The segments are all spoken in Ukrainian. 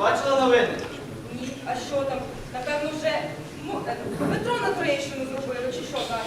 бачила новини? Ні, а що там? Напевно, вже ну, е, метро на Троєщину зробили, чи що там?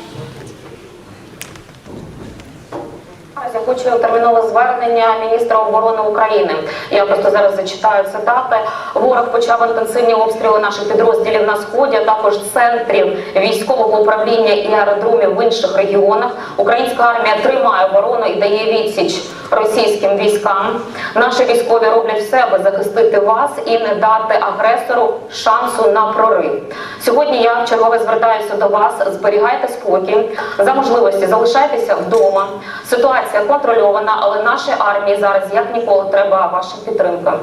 Я термінове звернення міністра оборони України. Я просто зараз зачитаю цитати. Ворог почав інтенсивні обстріли наших підрозділів на сході, а також центрів військового управління і аеродромів в інших регіонах. Українська армія тримає оборону і дає відсіч російським військам. Наші військові роблять все, аби захистити вас і не дати агресору шансу на прорив. Сьогодні я вчергове звертаюся до вас. Зберігайте спокій за можливості, залишайтеся вдома. Ситуація контрольована, але нашій армії зараз як ніколи треба ваша підтримка.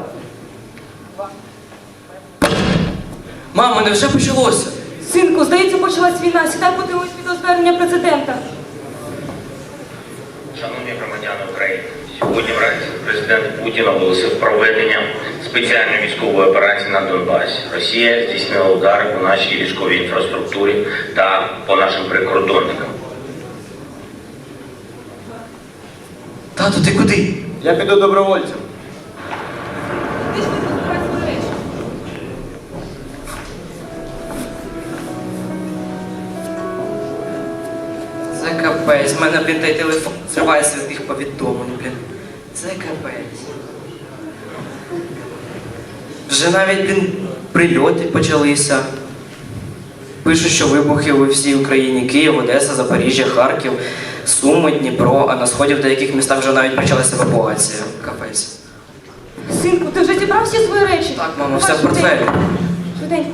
Мамо, невже почалося? Синку, здається, почалась війна. Сідай подивимось відеозвернення президента. Шановні громадяни України, сьогодні вранці президент Путін оголосив проведення спеціальної військової операції на Донбасі. Росія здійснила удари по нашій військовій інфраструктурі та по нашим прикордонникам. Тату, ти куди? Я піду добровольцем. Це капець. В мене, блін, той телефон зривається від тих повідомлень, блін. Це капець. Вже навіть, блін, прильоти почалися. Пишуть, що вибухи у всій Україні Київ, Одеса, Запоріжжя, Харків, Суми, Дніпро, а на сході в деяких містах вже навіть почалася евакуація. Капець. Синку, ти вже зібрав всі свої речі? Так, мамо, все в портфелі. швиденько. Швиденько.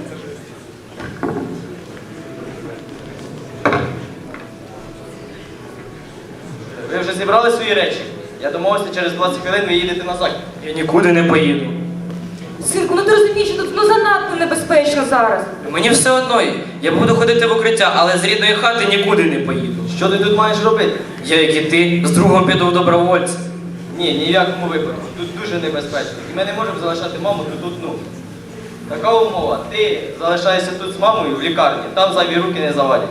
Ви вже зібрали свої речі? Я домовився, через 20 хвилин ви їдете на захід. Я нікуди не поїду. Синку, ну ти розумієш, що тут ну занадто небезпечно зараз. Мені все одно, я буду ходити в укриття, але з рідної хати нікуди не поїду. Що ти тут маєш робити? Я, як і ти, з другом піду в добровольця. Ні, ні в якому випадку. Тут дуже небезпечно. І ми не можемо залишати маму тут одну. Така умова. Ти залишаєшся тут з мамою в лікарні, там зайві руки не завадять.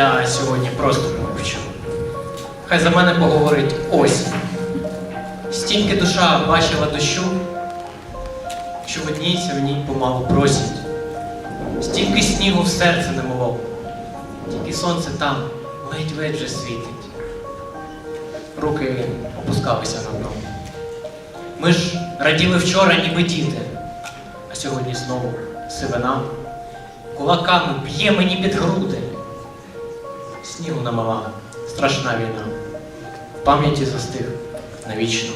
Я сьогодні просто мовчу. Хай за мене поговорить ось. Стільки душа бачила дощу, що в ній помалу просять. Стільки снігу в серце не молов, тільки сонце там ледь-ледь вже світить. Руки опускалися на дно. Ми ж раділи вчора, ніби діти, а сьогодні знову сивина кулаками б'є мені під груди. Снігу намала страшна війна. В пам'яті застиг навічно